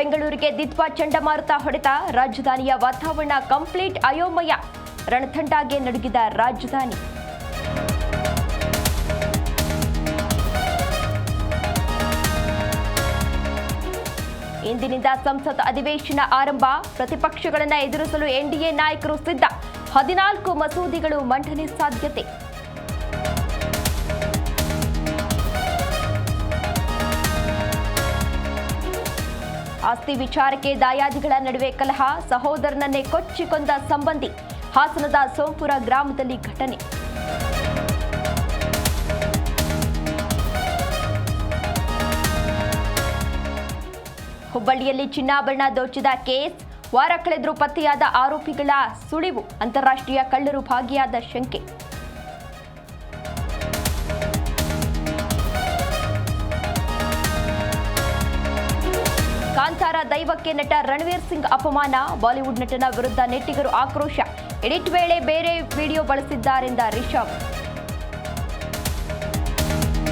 ಬೆಂಗಳೂರಿಗೆ ದಿತ್ವ ಚಂಡಮಾರುತ ಹೊಡೆತ ರಾಜಧಾನಿಯ ವಾತಾವರಣ ಕಂಪ್ಲೀಟ್ ಅಯೋಮಯ. ರಣಥಂಡಾಗೆ ನಡುಗಿದ ರಾಜಧಾನಿ. ಇಂದಿನಿಂದ ಸಂಸತ್ ಅಧಿವೇಶನ ಆರಂಭ. ಪ್ರತಿಪಕ್ಷಗಳನ್ನು ಎದುರಿಸಲು ಎನ್ಡಿಎ ನಾಯಕರು ಸಿದ್ಧ. ಹದಿನಾಲ್ಕು ಮಸೂದೆಗಳು ಮಂಡನೆ ಸಾಧ್ಯತೆ. ಆಸ್ತಿ ವಿಚಾರಕ್ಕೆ ದಾಯಾದಿಗಳ ನಡುವೆ ಕಲಹ, ಸಹೋದರನನ್ನೇ ಕೊಚ್ಚಿಕೊಂದ ಸಂಬಂಧಿ ಹಾಸನದ ಸೋಂಪುರ ಗ್ರಾಮದಲ್ಲಿ ಘಟನೆ. ಹುಬ್ಬಳ್ಳಿಯಲ್ಲಿ ಚಿನ್ನಾಭರಣ ದೋಚಿದ ಕೇಸ್, ವಾರ ಕಳೆದರೂ ಪತ್ತೆಯಾದ ಆರೋಪಿಗಳ ಸುಳಿವು, ಅಂತಾರಾಷ್ಟ್ರೀಯ ಕಳ್ಳರು ಭಾಗಿಯಾದ ಶಂಕೆ. ಕಾಂತಾರ ದೈವಕ್ಕೆ ನಟ ರಣವೀರ್ ಸಿಂಗ್ ಅಪಮಾನ. ಬಾಲಿವುಡ್ ನಟನ ವಿರುದ್ಧ ನೆಟ್ಟಿಗರು ಆಕ್ರೋಶ. ಎಡಿಟ್ ವೇಳೆ ಬೇರೆ ವಿಡಿಯೋ ಬಳಸಿದ್ದಾರೆಂದ ರಿಷಬ್.